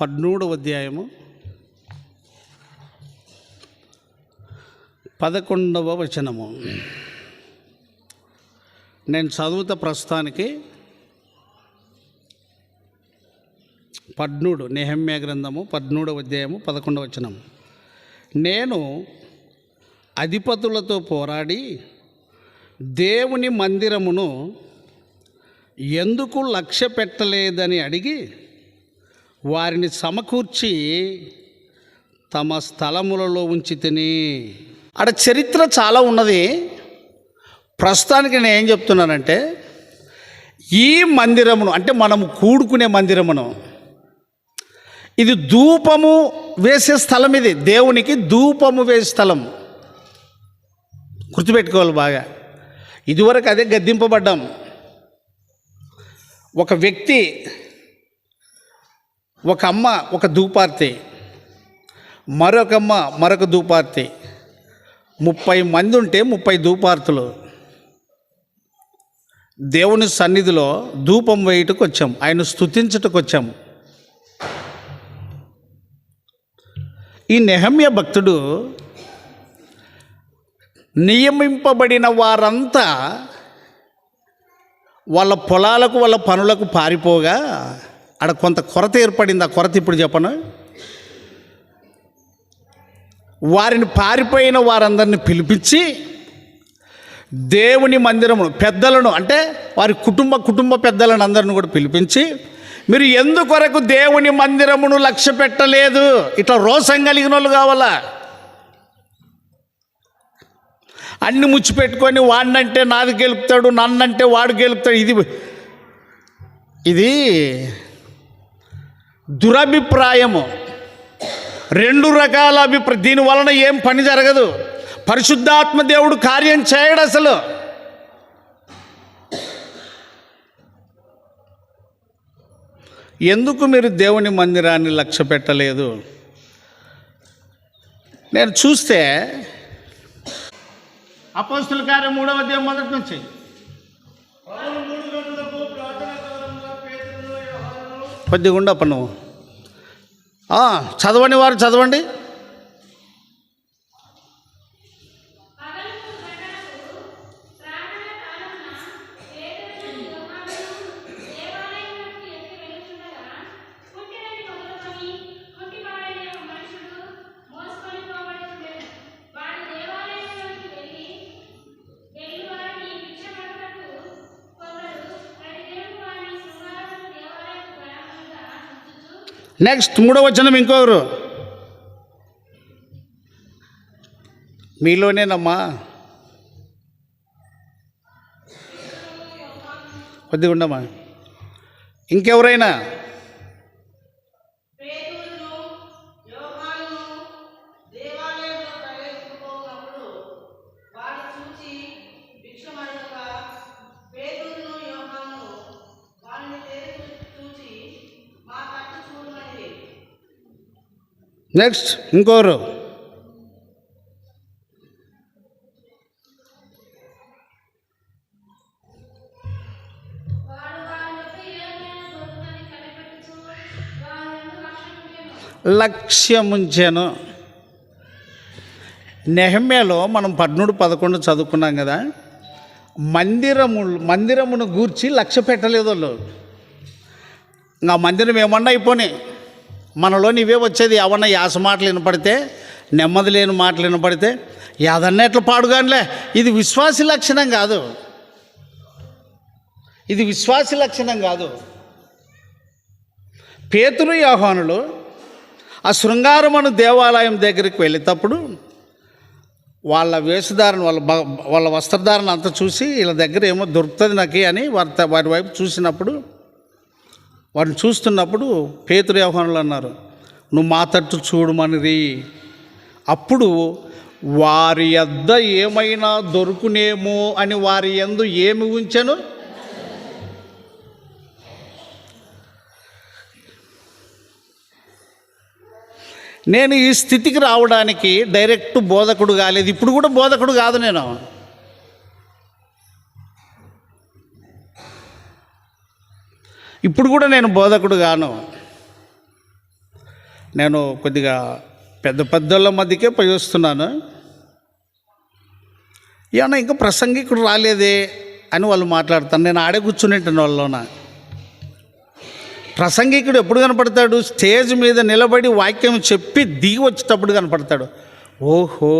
పద్మూడవ అధ్యాయము పదకొండవ వచనము. నేను చదువుత ప్రస్తుతానికి పద్నూడు నెహమ్య గ్రంథము పద్నూడవ అధ్యాయము పదకొండవ వచనము. నేను అధిపతులతో పోరాడి దేవుని మందిరమును ఎందుకు లక్ష్య పెట్టలేదని అడిగి వారిని సమకూర్చి తమ స్థలములలో ఉంచి తిని. అక్కడ చరిత్ర చాలా ఉన్నది. ప్రస్తుతానికి నేను ఏం చెప్తున్నానంటే ఈ మందిరమును అంటే మనము కూడుకునే మందిరమును ఇది ధూపము వేసే స్థలం ఇది. దేవునికి ధూపము వేసే స్థలం. గుర్తుపెట్టుకోవాలి బాగా. ఇదివరకు అదే గద్దింపబడ్డాం. ఒక వ్యక్తి ఒక అమ్మ ఒక ధూపార్తె. మరొక అమ్మ మరొక ధూపార్తె. ముప్పై మంది ఉంటే ముప్పై దూపార్తులు దేవుని సన్నిధిలో ధూపం వేయుటకు వచ్చాం ఆయన స్తుతించుటకు వచ్చాము ఈ నెహమ్య భక్తుడు నియమింపబడిన వారంతా వాళ్ళ పొలాలకు వాళ్ళ పనులకు పారిపోగా ఆడ కొంత కొరత ఏర్పడింది. ఆ కొరత ఇప్పుడు చెప్పను? వారిని పారిపోయిన వారందరిని పిలిపించి దేవుని మందిరమును పెద్దలను అంటే వారి కుటుంబ కుటుంబ పెద్దలను అందరిని కూడా పిలిపించి మీరు ఎందుకొరకు దేవుని మందిరమును లక్ష్య పెట్టలేదు? ఇట్లా రోసం కలిగిన వాళ్ళు కావాలా? అన్ని ముచ్చిపెట్టుకొని వాడినంటే నాది గెలుపుతాడు నన్నంటే వాడు గెలుపుతాడు ఇది ఇది దురభిప్రాయము. రెండు రకాల అభిప్రాయం దీని వలన ఏం పని జరగదు. పరిశుద్ధాత్మ దేవుడు కార్యం చేయడు అసలు. ఎందుకు మీరు దేవుని మందిరాన్ని లక్ష్య పెట్టలేదు? నేను చూస్తే అపోస్తుల కార్యం మూడవ అధ్యాయం మొదటి నుంచి. కొద్దిగా నువ్వు. చదవని వారు చదవండి. నెక్స్ట్ మూడో వచనం ఇంకొకరు. మీలోనేనమ్మా. కొద్దిగా ఉండమ్మా ఇంకెవరైనా నెక్స్ట్ ఇంకోరు లక్ష్యముంచాను. నెహమ్యాలో మనం పద్మూడు పదకొండు చదువుకున్నాం కదా మందిరము మందిరమును గూర్చి లక్ష్య పెట్టలేదు వాళ్ళు. ఇంకా మందిరం ఏమన్నా అయిపోయినాయి మనలో ఇవే వచ్చేది అవన్న యాస మాటలు వినపడితే నెమ్మది లేని మాటలు వినపడితే యాదన్న ఎట్లా పాడుగానిలే? ఇది విశ్వాసి లక్షణం కాదు. ఇది విశ్వాసి లక్షణం కాదు. పేతురు యోహానులు ఆ శృంగారమను దేవాలయం దగ్గరికి వెళ్ళేటప్పుడు వాళ్ళ వేషధారణ వాళ్ళ వాళ్ళ వస్త్రధారణ అంతా చూసి వీళ్ళ దగ్గర ఏమో దొరుకుతుంది నాకు అని వారి త- వారి వైపు చూసినప్పుడు వారిని చూస్తున్నప్పుడు పేతురు వ్యవహారంలో అన్నారు నువ్వు మా తట్టు చూడమనిది. అప్పుడు వారి యొద్ద ఏమైనా దొరుకునేమో అని వారి ఎందు ఏమి ఉంచాను? నేను ఈ స్థితికి రావడానికి డైరెక్ట్ బోధకుడు కాలేదు. ఇప్పుడు కూడా బోధకుడు కాదు నేను. ఇప్పుడు కూడా నేను బోధకుడు గాను నేను కొద్దిగా పెద్ద పెద్దోళ్ళ మధ్యకే పోయి వస్తున్నాను ఏమన్నా ఇంకా ప్రసంగికుడు రాలేదే అని వాళ్ళు మాట్లాడతాను నేను ఆడే కూర్చునేటాను వాళ్ళలోన. ప్రసంగికుడు ఎప్పుడు కనపడతాడు? స్టేజ్ మీద నిలబడి వాక్యం చెప్పి దిగి వచ్చేటప్పుడు కనపడతాడు. ఓహో!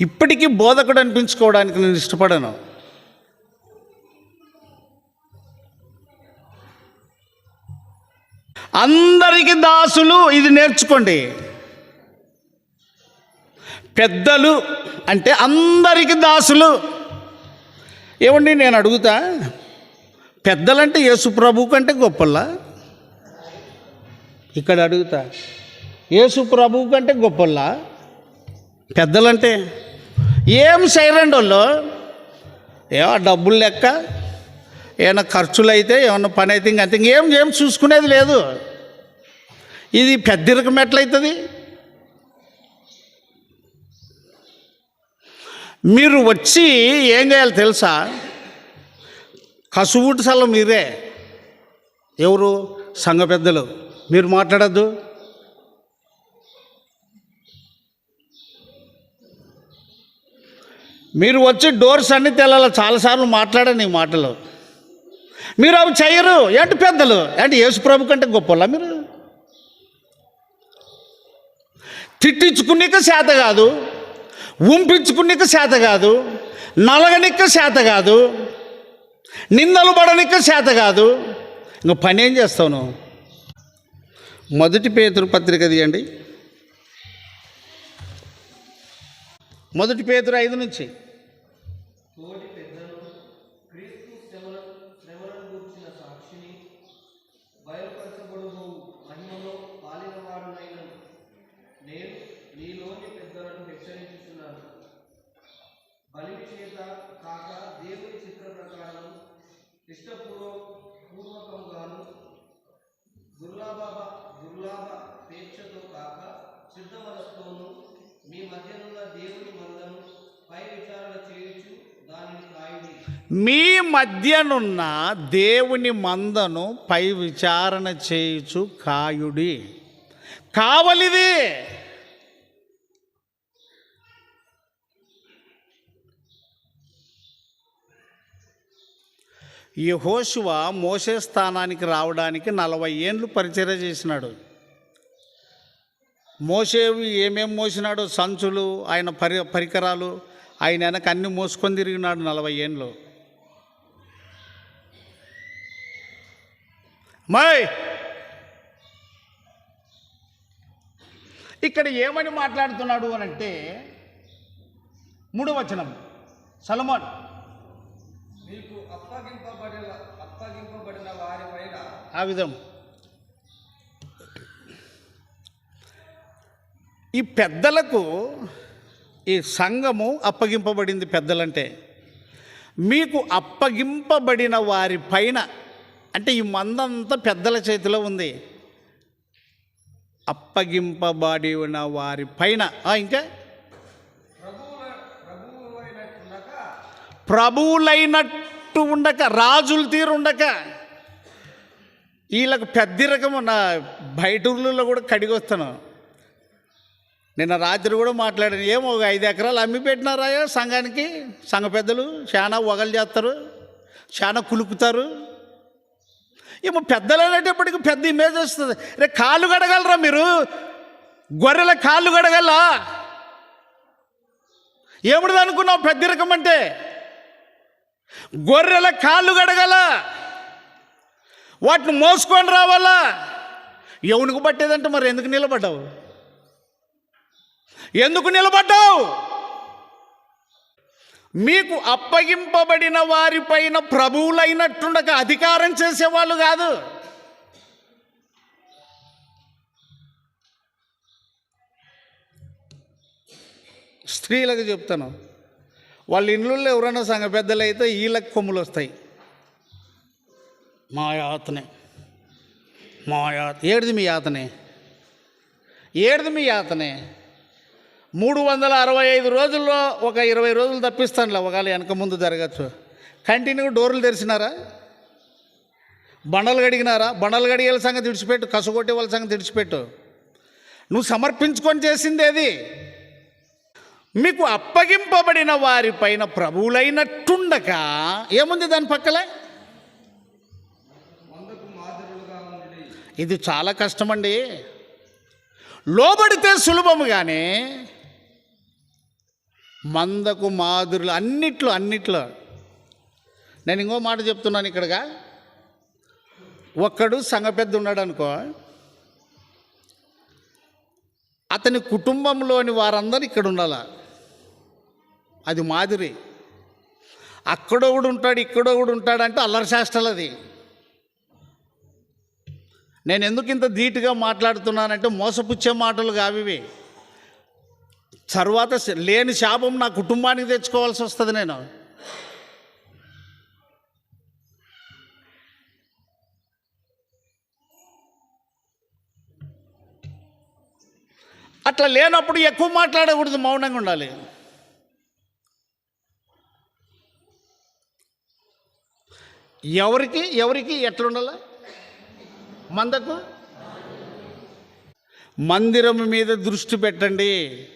ఇప్పటికీ బోధకుడు అనిపించుకోవడానికి నేను ఇష్టపడను. అందరికి దాసులు ఇది నేర్చుకోండి. పెద్దలు అంటే అందరికి దాసులు. ఏమండి నేను అడుగుతా? పెద్దలంటే యేసుప్రభు కంటే గొప్పలా ఇక్కడ అడుగుతా. యేసుప్రభు కంటే గొప్పలా పెద్దలంటే ఏం చేయరండి వాళ్ళు ఏమో డబ్బులు లెక్క. ఏమైనా ఖర్చులు అయితే ఏమన్నా పని అయితే ఇంకా అంతే. ఇంకేం ఏం చూసుకునేది లేదు. ఇది పెద్దరికం ఎట్లయితుంది మీరు వచ్చి ఏం చేయాలి తెలుసా? కసువుటిసల్లో మీరే. ఎవరు? సంఘ పెద్దలు. మీరు మాట్లాడద్దు. మీరు వచ్చి డోర్స్ అన్ని తెల్లాలి? చాలాసార్లు మాట్లాడాను ఈ మాటలు. మీరు అవి చేయరు. ఏంటి పెద్దలు? ఏంటి యేసు ప్రభు కంటే గొప్పలా మీరు? తిట్టించుకునేక చేత కాదు. ఉంపించుకునేక చేత కాదు. నలగనిక్క చేత కాదు. నిందలు పడనిక్క చేత కాదు. ఇంకా పని ఏం చేస్తావు నువ్వు? మొదటి పేతురు పత్రిక తీయండి. మొదటి పేతురు ఐదు నుంచి. దుర్లాభ దుర్లాభ పేక్షతో కాక సిద్ధ మనస్సుతోనూ మీ మధ్యనున్న దేవుని మందను పై విచారణ చేయొచ్చు దానిని కాయుడి మీ మధ్యనున్న దేవుని మందను పై విచారణ చేయుచు కాయుడి. కావలిదే ఈ హోషువ మోసే స్థానానికి రావడానికి నలభై ఏండ్లు పరిచర్య చేసినాడు. మోసేవి ఏమేం మోసినాడు సంచులు ఆయన పరి పరికరాలు ఆయన వెనక అన్ని మోసుకొని తిరిగినాడు నలభై ఏండ్లు. మై! ఇక్కడ ఏమని మాట్లాడుతున్నాడు అని అంటే మూడవచనం వచనం సలమాన్ మీకు అప్పగింపబడిన అప్పగింపబడిన వారి పైన ఆ విధం. ఈ పెద్దలకు ఈ సంఘము అప్పగింపబడింది పెద్దలంటే. మీకు అప్పగింపబడిన వారి పైన అంటే ఈ మందంతా పెద్దల చేతిలో ఉంది. అప్పగింపబడిన వారి పైన ఇంకా? ప్రభువులైనట్టు ఉండక రాజుల తీరు ఉండక వీళ్ళకు పెద్ద రకము నా బయట ఊళ్ళలో కూడా కడిగొస్తాను. నిన్న రాత్రి కూడా మాట్లాడాను ఏమో ఒక ఐదు ఎకరాలు అమ్మి పెట్టినారా సంఘానికి? సంఘ పెద్దలు చాలా వగలు చేస్తారు చాలా కులుపుతారు. ఏమో పెద్దలు అనేటప్పటికి పెద్ద ఇమేజ్ వస్తుంది. రే కాళ్ళు గడగలరా మీరు? గొర్రెల కాళ్ళు గడగల ఏమిటిది అనుకున్నావు పెద్ద రకం అంటే? గొర్రెల కాళ్ళు గడగల వాటిని మోసుకొని రావాలా? ఎవనికి పట్టేదంటే మరి ఎందుకు నిలబడ్డావు? ఎందుకు నిలబడ్డావు? మీకు అప్పగింపబడిన వారిపైన ప్రభువులైనట్టుండక అధికారం చేసేవాళ్ళు కాదు. స్త్రీలకు చెప్తాను. వాళ్ళ ఇండ్లలో ఎవరైనా సంఘ పెద్దలు అయితే వీళ్ళకి కొమ్ములు వస్తాయి. మా యాతనే మా యాత ఏడిది మీ యాతనే? ఏడిది మీ యాతనే? మూడు వందల అరవై ఐదు రోజుల్లో ఒక ఇరవై రోజులు తప్పిస్తానులే ఒకవేళ వెనక ముందు జరగచ్చు. కంటిన్యూ డోర్లు తెరిచినారా? బండలు గడిగినారా బండలు గడిగే సంగతి విడిచిపెట్టు కసగొట్టే వాళ్ళ సంగతి విడిచిపెట్టు. నువ్వు సమర్పించుకొని చేసింది ఏది? మీకు అప్పగింపబడిన వారిపైన ప్రభువులైనట్టుండక ఏముంది దాని పక్కలే? ఇది చాలా కష్టమండి. లోబడితే సులభము కానీ మందకు మాదురులు అన్నిట్లో అన్నిట్లో. నేను ఇంకో మాట చెప్తున్నాను ఇక్కడగా. ఒక్కడు సంఘ పెద్ద ఉన్నాడు అనుకో అతని కుటుంబంలోని వారందరూ ఇక్కడ ఉండాల అది మాదిరి. అక్కడొకడు ఉంటాడు ఇక్కడొకడు ఉంటాడు అంటే అల్లరి శాస్త్రాలు అది నేను ఎందుకు ఇంత ధీటుగా మాట్లాడుతున్నానంటే మోసపుచ్చే మాటలు కావివి తర్వాత శ- లేని శాపం నా కుటుంబానికి తెచ్చుకోవాల్సి వస్తుంది నేను. అట్లా లేనప్పుడు ఎక్కువ మాట్లాడకూడదు మౌనంగా ఉండాలి. ఎవరికి ఎవరికి ఎట్లుండాలి? మందకు? మందిరం మీద దృష్టి పెట్టండి.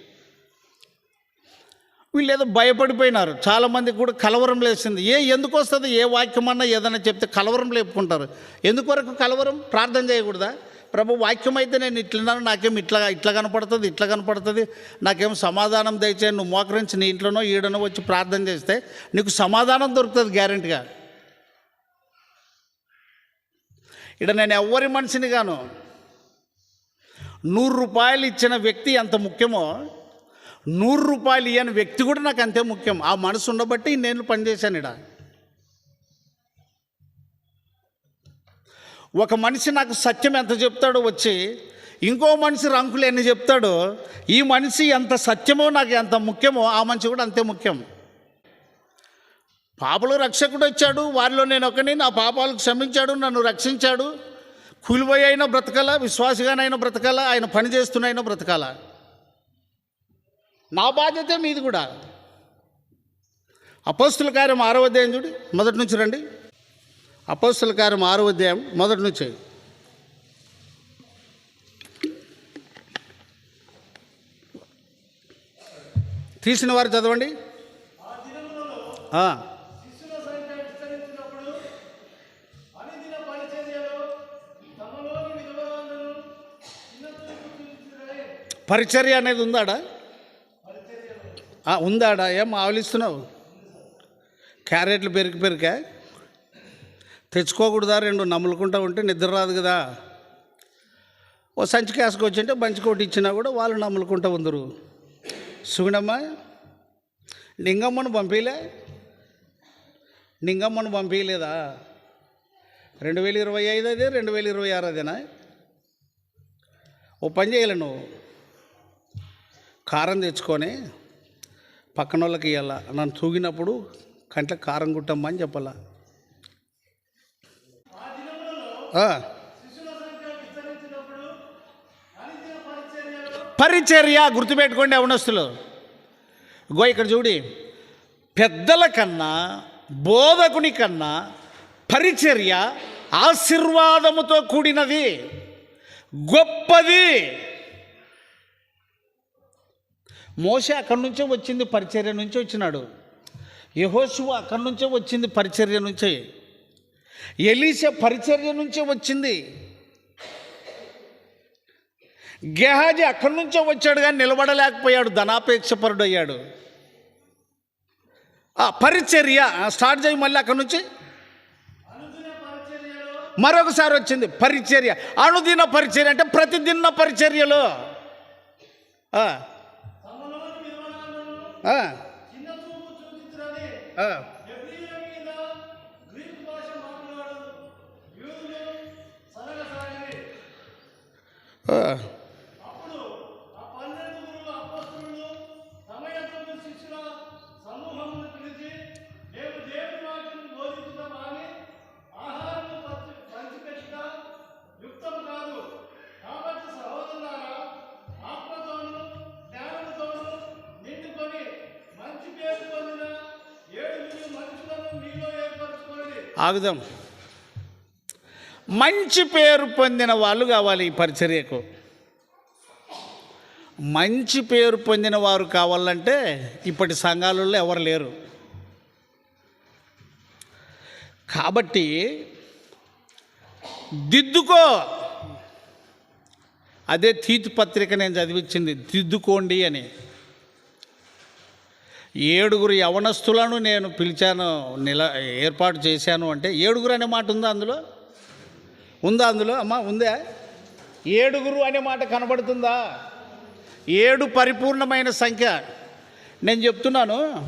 వీళ్ళు ఏదో భయపడిపోయినారు. చాలామందికి కూడా కలవరం లేచింది. ఏ ఎందుకు వస్తుంది? ఏ వాక్యం అన్నా ఏదైనా చెప్తే కలవరం లేపుకుంటారు. ఎందుకొరకు కలవరం? ప్రార్థన చేయకూడదా? ప్రభు వాక్యం అయితే నేను ఇట్లున్నాను నాకేం ఇట్లా ఇట్లా కనపడుతుంది ఇట్లా కనపడుతుంది. నాకేం సమాధానం దయచే నువ్వు మోకరించి నీ ఇంట్లోనో ఈడనో వచ్చి ప్రార్థన చేస్తే నీకు సమాధానం దొరుకుతుంది గ్యారెంటీగా. ఇక్కడ నేను ఎవ్వరి మనిషిని గాను నూరు రూపాయలు ఇచ్చిన వ్యక్తి ఎంత ముఖ్యమో నూరు రూపాయలు ఇవ్వని వ్యక్తి కూడా నాకు అంతే ముఖ్యం. ఆ మనసు ఉండబట్టి నేను పనిచేశాను ఇడ ఒక మనిషి నాకు సత్యం ఎంత చెప్తాడో వచ్చి ఇంకో మనిషి రంకులు ఎన్ని చెప్తాడో ఈ మనిషి ఎంత సత్యమో నాకు ఎంత ముఖ్యమో ఆ మనిషి కూడా అంతే ముఖ్యం. పాపలు రక్షకుడు వచ్చాడు వారిలో నేను ఒకని నా పాపాలు క్షమించాడు నన్ను రక్షించాడు. కూలిపోయి అయినా బ్రతకాల విశ్వాసగానైనా బ్రతకాల ఆయన పని చేస్తున్నైనా బ్రతకాల? నా బాధ్యత మీది కూడా. అపోస్తుల కార్యం ఆరో అధ్యాయం చూడి మొదటి నుంచి రండి. అపోస్తుల కార్యం ఆరో అధ్యాయం మొదటి నుంచి. తీసిన వారు చదవండి ఆ. శిష్యుల సంఖ్య విస్తరించినప్పుడు అనుదిన పరిచర్యలో తమలోని విధవరాలను చిన్న చూపు చూపించుటయే పరిచర్య అనేది ఉందాడా? ఉందాడా? ఏం ఆవలిస్తున్నావు క్యారెట్లు పెరిగి పెరికా తెచ్చుకోకూడదా? రెండు నమ్ములుకుంటా ఉంటే నిద్ర రాదు కదా. ఓ సంచి కాసుకొచ్చింటే మంచి కొట్టి ఇచ్చినా కూడా వాళ్ళు నమ్ములుకుంటా ఉందరు. సుగుణమ్మ నింగమ్మను పంపించలే నింగమ్మను పంపించలేదా రెండు వేల ఇరవై ఐదు అదే రెండు వేల ఇరవై ఆరు అదేనా? ఓ పని చేయలే నువ్వు. కారం తెచ్చుకొని పక్కన వాళ్ళకి ఇవ్వాల నన్ను తూగినప్పుడు కంట్లో కారం కుట్టమ్మా అని చెప్పాలా పరిచర్య గుర్తుపెట్టుకోండి అవనస్తులు గో ఇక్కడ చూడి. పెద్దల కన్నా బోధకుని కన్నా పరిచర్య ఆశీర్వాదముతో కూడినది. గొప్పది. మోసే అక్కడి నుంచే వచ్చింది పరిచర్య నుంచి వచ్చినాడు. యహోశువ అక్కడి నుంచే వచ్చింది పరిచర్య నుంచే. ఎలీస పరిచర్య నుంచే వచ్చింది. గెహాజీ అక్కడి నుంచే వచ్చాడు కానీ నిలబడలేకపోయాడు ధనాపేక్షపరుడు అయ్యాడు ఆ పరిచర్య స్టార్ట్ చేయి మళ్ళీ అక్కడి నుంచి. మరొకసారి వచ్చింది పరిచర్య. అనుదిన పరిచర్య అంటే ప్రతిదిన పరిచర్యలో. ఆ, ఆగుదాం. మంచి పేరు పొందిన వాళ్ళు కావాలి ఈ పరిచర్యకు. మంచి పేరు పొందిన వారు కావాలంటే ఇప్పటి సంఘాలలో ఎవరు లేరు. కాబట్టి దిద్దుకో. అదే తీతు పత్రిక నేను చదివించింది దిద్దుకోండి అని. ఏడుగురు యవనస్తులను నేను పిలిచాను నిల ఏర్పాటు చేశాను అంటే ఏడుగురు అనే మాట ఉందా అందులో? ఉందా అందులో? అమ్మా ఉందా? ఏడుగురు అనే మాట కనబడుతుందా? ఏడు పరిపూర్ణమైన సంఖ్య. నేను చెప్తున్నాను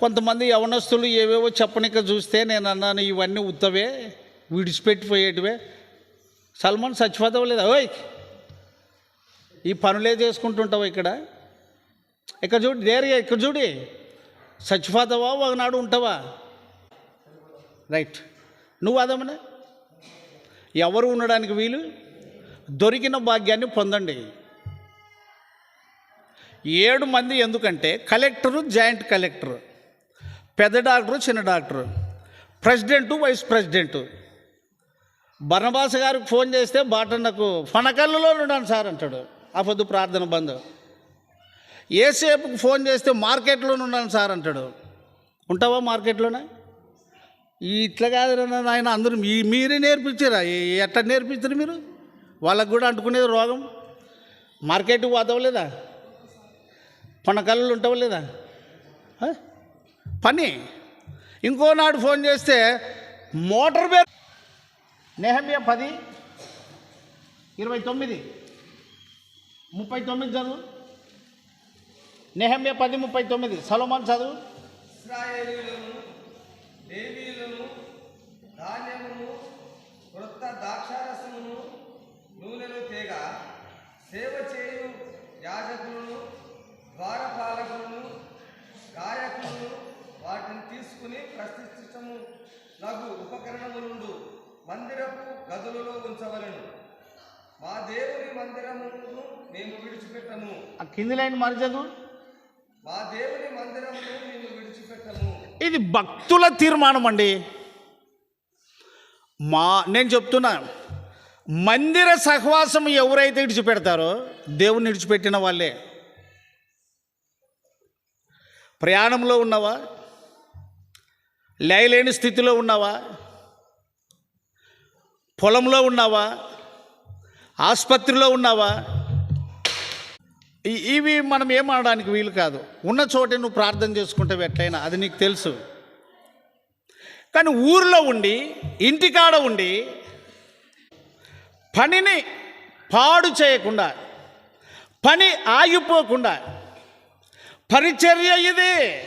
కొంతమంది యవనస్తులు ఏవేవో చెప్పనిక చూస్తే నేను అన్నాను ఇవన్నీ ఉత్తవే విడిచిపెట్టిపోయేటివే. సల్మాన్ చచ్చిపోతావు ఓయ్! ఈ పనులే చేసుకుంటుంటావు ఇక్కడ? ఇక్కడ చూడు నేరుగా ఇక్కడ చూడి. చచ్చిపోతావా ఒకనాడు ఉంటావా? రైట్ నువ్వు అదమ్మనే ఎవరు ఉండడానికి వీలు? దొరికిన భాగ్యాన్ని పొందండి. ఏడు మంది ఎందుకంటే కలెక్టరు జాయింట్ కలెక్టరు. పెద్ద డాక్టరు చిన్న doctor. President vice president. Barnabas గారికి ఫోన్ చేస్తే బాటన్నకు ఫనకల్లులో ఉన్నాను సార్ అంటాడు. అపొద్దు ప్రార్థన బంద్ ఏసేపుకి ఫోన్ చేస్తే మార్కెట్లోనే ఉన్నాను సార్ అంటాడు. ఉంటావా మార్కెట్లోనే? ఈ ఇట్లా కాదురా ఆయన అందరూ మీ మీరే నేర్పించారా? ఎట్లా నేర్పించారు మీరు? వాళ్ళకు కూడా అంటుకునేది రోగం. మార్కెట్కి పోతవలేదా పనకళ్ళు ఉంటావు లేదా? పని. ఇంకో నాడు ఫోన్ చేస్తే మోటార్ బే నెహమ్య పది? ఇరవై తొమ్మిది. ముప్పై తొమ్మిది చదువు. నెహమ్య పది ముప్పై తొమ్మిది. సలోమాన్ చదువు. ఇస్రాయేలీలను లేవీయులను ధాన్యమును క్రొత్త ద్రాక్షారసమును నూనెను తేగ సేవ చేయు యాజకులను ద్వారపాలకులను గాయకులను వాటిని తీసుకుని ప్రతిష్ఠితము లఘు ఉపకరణములుండు. మందిరపు గదులలో ఉంచవలెను. మా దేవుని మందిరమును మేము విడిచిపెట్టము. ఆ కింది లైన్ మరి చదువు మా దేవుని మందిరమును విడిచిపెట్టము. ఇది భక్తుల తీర్మానం అండి. మా నేను చెప్తున్నా మందిర సహవాసం ఎవరైతే విడిచిపెడతారో దేవుని విడిచిపెట్టిన వాళ్ళే. ప్రయాణంలో ఉన్నావా? లేయలేని స్థితిలో ఉన్నావా? పొలంలో ఉన్నావా? ఆసుపత్రిలో ఉన్నావా? ఇవి మనం ఏం వీలు కాదు. ఉన్న చోటే నువ్వు ప్రార్థన చేసుకుంటావు ఎట్లయినా అది నీకు తెలుసు. కానీ ఊర్లో ఉండి ఇంటికాడ ఉండి పనిని పాడు చేయకుండా పని ఆగిపోకుండా పరిచర్య ఇది.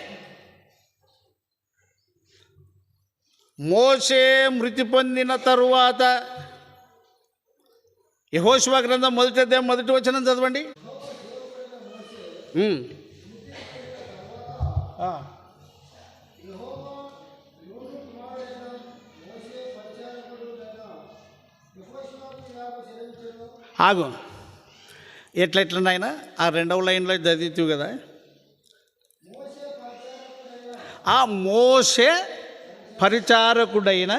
మోసే మృతి పొందిన తరువాత యహోశివ గ్రంథం మొదటిదే మొదటి వచనం చదవండి. ఆగు. ఎట్లా ఎట్లా నాయన ఆ రెండవ లైన్లో చదివితీవు కదా. ఆ మోసే పరిచారకుడైన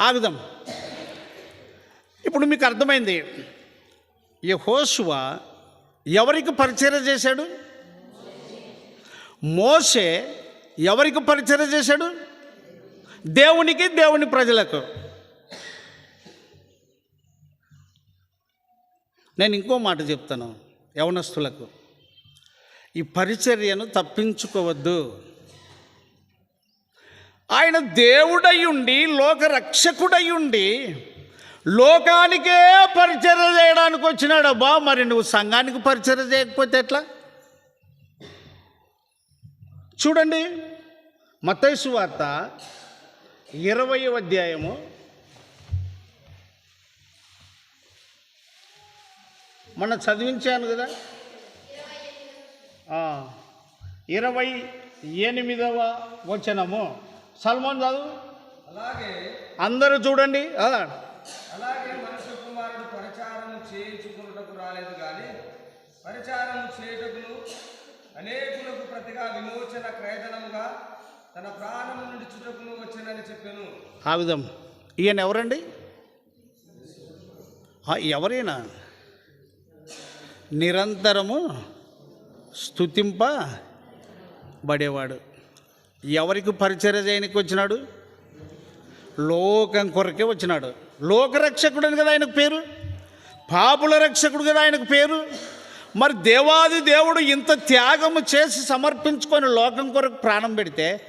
ఆగుదాం. ఇప్పుడు మీకు అర్థమైంది. యహోశువ ఎవరికి పరిచయం చేశాడు? మోసే ఎవరికి పరిచయం చేశాడు? దేవునికి దేవుని ప్రజలకు. నేను ఇంకో మాట చెప్తాను యవనస్తులకు. ఈ పరిచర్యను తప్పించుకోవద్దు. ఆయన దేవుడయ్యుండి లోక రక్షకుడయ్యుండి లోకానికే పరిచర్య చేయడానికి వచ్చినాడు. అబ్బా మరి నువ్వు సంఘానికి పరిచర్య చేయకపోతే ఎట్లా? చూడండి మత్తైసు వార్త ఇరవై అధ్యాయము. మొన్న చదివించాను కదా? ఇరవై ఎనిమిదవ వచనము. సల్మాన్ చదువు అలాగే. అందరూ చూడండి. అలాగే మనుష్య కుమారుడు పరిచారము చేయించుకున్నటకు రాలేదు కానీ పరిచారము చేయుటకును అనేకులకు ప్రతిగా విమోచన క్రయధనముగా తన ప్రాణము నుండి చుటకును వచ్చానని చెప్పాను. ఆ విధం. ఈయన ఎవరండి? ఎవరైనా? నిరంతరము స్థుతింపబడేవాడు ఎవరికి పరిచర్య చేయనికి వచ్చినాడు? లోకం కొరకే వచ్చినాడు. లోకరక్షకుడు అని కదా ఆయనకు పేరు? పాపుల రక్షకుడు కదా ఆయనకు పేరు? మరి దేవాది దేవుడు ఇంత త్యాగము చేసి సమర్పించుకొని లోకం కొరకు ప్రాణం పెడితే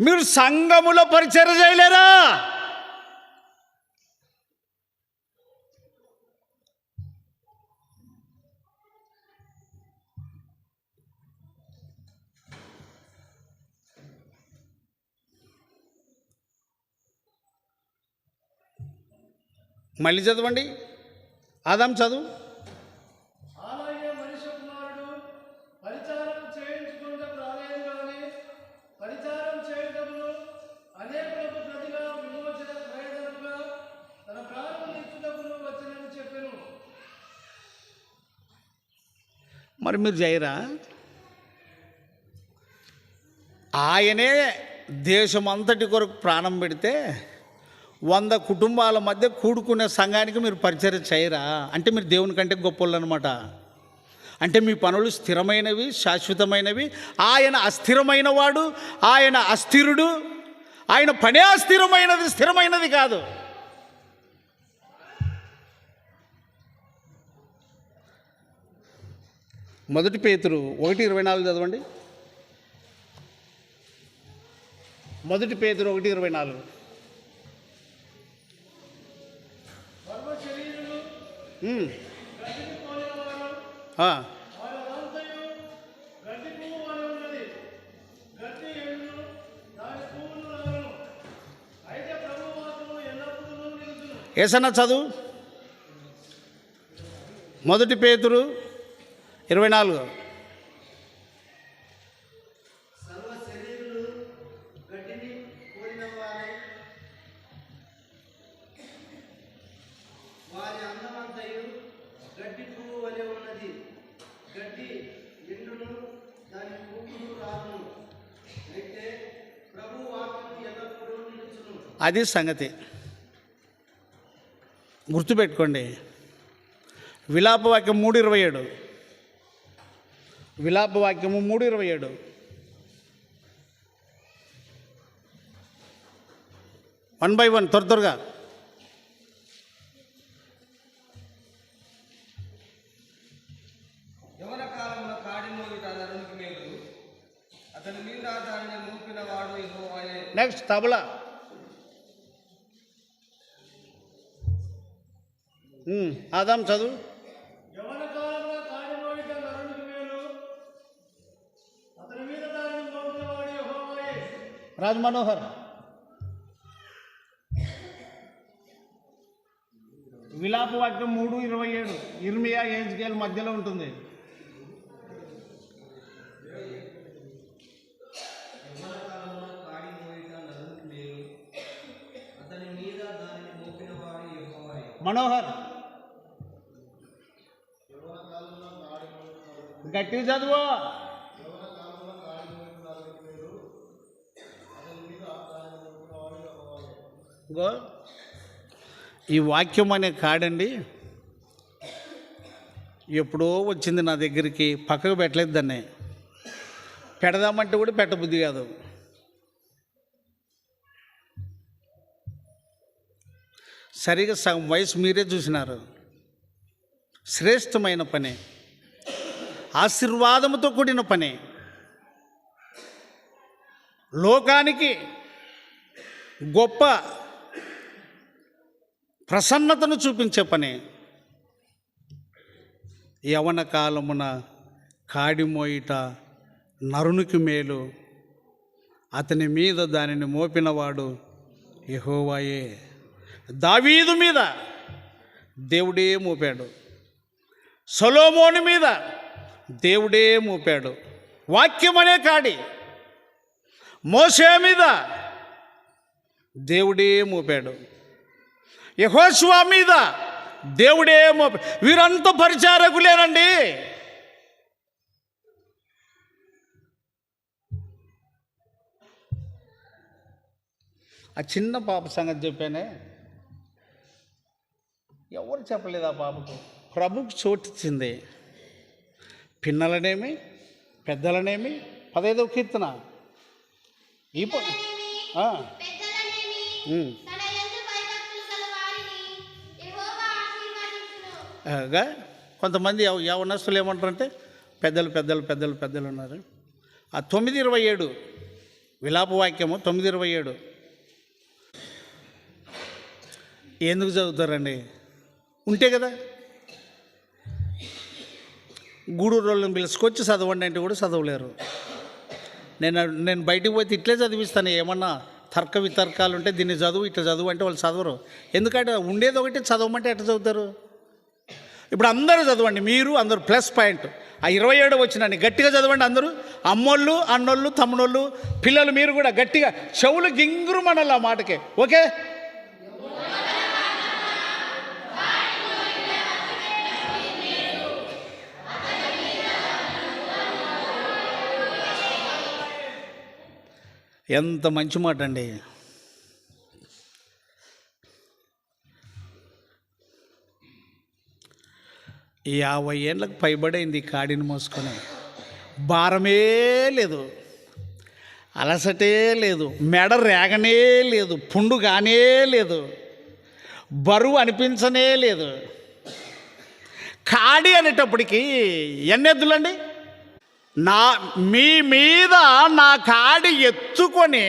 మీరు సంఘములో పరిచర్య చేయలేరా మళ్ళీ చదవండి ఆదాం చదువు అలాగే మనిషి కుమారుడు పరిచారం చేయించుకుంటకు రాలేదు కానీ పరిచారం చేయటమును అనేకులకు ప్రతిగా విమోచన ప్రయోజనముగా తన ప్రాణం ఇచ్చుటకును వచ్చినని చెప్పాను. మరి మీరు చేయరా? ఆయనే దేశమంతటి కొరకు ప్రాణం పెడితే వంద కుటుంబాల మధ్య కూడుకునే సంఘానికి మీరు పరిచయం చేయరా? అంటే మీరు దేవుని కంటే గొప్పలు అనమాట అంటే మీ పనులు స్థిరమైనవి శాశ్వతమైనవి. ఆయన అస్థిరమైన వాడు ఆయన అస్థిరుడు. ఆయన పనే అస్థిరమైనది స్థిరమైనది కాదు. మొదటి పేతురు ఒకటి ఇరవై నాలుగు చదవండి. మొదటి పేతురు ఒకటి ఇరవై నాలుగు. ఏసన్నా చదువు? మొదటి పేతురు ఇరవై నాలుగు. అది సంగతి. గుర్తుపెట్టుకోండి. విలాపవాక్యం మూడు ఇరవై ఏడు. విలాపవాక్యము మూడు ఇరవై ఏడు. వన్ బై వన్ త్వర త్వరగా. యవన కాలంలో వాడు యెహోవాయే. రాజ్ మనోహర్ విలాప వాక్యం మూడు ఇరవై ఏడు. ఇర్మియా ఏజ్ గేల్ మధ్యలో ఉంటుంది. యవన కాలంలో కాడి మోయిట నరునికి మేలు అతని మీద దానిని మోపిన వాడు యెహోవాయే మనోహర్ గట్టిగా చదువు. గో. ఈ వాక్యం అనే కాడండి. ఎప్పుడో వచ్చింది నా దగ్గరికి పక్కకు పెట్టలేదు దాన్ని. పెడదామంటే కూడా పెట్టబుద్ధి కాదు. సరిగా సగం వయసు మీరే చూసినారు. శ్రేష్టమైన పని. ఆశీర్వాదముతో కూడిన పని. లోకానికి గొప్ప ప్రసన్నతను చూపించే పని. యవన కాలమున కాడిమోయిట నరునికి మేలు. అతని మీద దానిని మోపినవాడు యహోవాయే. దావీదు మీద దేవుడే మోపాడు. సొలోమోని మీద దేవుడే మోపాడు. వాక్యం అనే కాడి. మోసే మీద దేవుడే మోపాడు. యహోస్వా మీద దేవుడే మోప వీరంతా పరిచారకులేనండి. ఆ చిన్న పాప సంగతి చెప్పానే ఎవరు చెప్పలేదు ఆ పాపకు? ప్రభుకు చోటిచ్చింది పిన్నలనేమి పెద్దలనేమి పదైదవ కీర్తన. ఈ కొంతమంది యవ యవనస్తులు ఏమంటారంటే పెద్దలు పెద్దలు పెద్దలు పెద్దలు ఉన్నారు ఆ తొమ్మిది ఇరవై ఏడు విలాప వాక్యము తొమ్మిది ఇరవై ఏడు. ఎందుకు చదువుతారండి? ఉంటే కదా. గూడూరు వాళ్ళని పిలుచుకొచ్చి చదవండి అంటే కూడా చదవలేరు. నేను నేను బయటికి పోతే ఇట్లే చదివిస్తాను ఏమన్నా తర్క వితర్కాలు ఉంటే దీన్ని చదువు ఇట్లా చదువు అంటే వాళ్ళు చదవరు. ఎందుకంటే ఉండేది ఒకటి చదవమంటే ఎట్లా చదువుతారు? ఇప్పుడు అందరూ చదవండి మీరు అందరూ ప్లస్ పాయింట్. ఆ ఇరవై ఏడు వచ్చినండి గట్టిగా చదవండి అందరూ. అమ్మోళ్ళు అన్నోళ్ళు తమ్ముడోళ్ళు పిల్లలు మీరు కూడా గట్టిగా చెవులు గింగురు మనల్ని ఆ మాటకే ఓకే? ఎంత మంచి మాట అండి యాభై ఏళ్ళకు పైబడైంది కాడిని మోసుకొని. భారమే లేదు. అలసటే లేదు. మెడ రేగనే లేదు. పుండు కానే లేదు. బరువు అనిపించనే లేదు. కాడి అనేటప్పటికి ఎన్ని ఎద్దులండి నా మీ మీద నా కాడి ఎత్తుకొని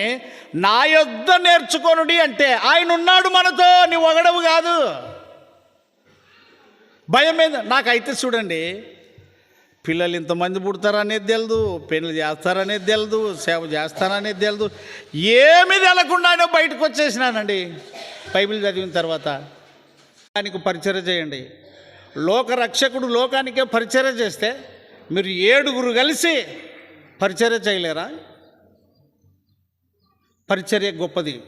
నా యొద్ద నేర్చుకొనుడి అంటే ఆయన ఉన్నాడు మనతో నీ ఒకడవు కాదు. భయం మీద నాకైతే చూడండి పిల్లలు ఇంతమంది పుడతారనేది తెలియదు పెళ్ళి చేస్తారనేది తెలియదు సేవ చేస్తారనేది తెలియదు ఏమి తెలకుండానే బయటకు వచ్చేసినానండి బైబిల్ చదివిన తర్వాత దానికి పరిచయం చేయండి. లోక రక్షకుడు లోకానికే పరిచయం చేస్తే మీరు ఏడుగురు కలిసి పరిచర్య చేయలేరా? పరిచర్య గొప్పది.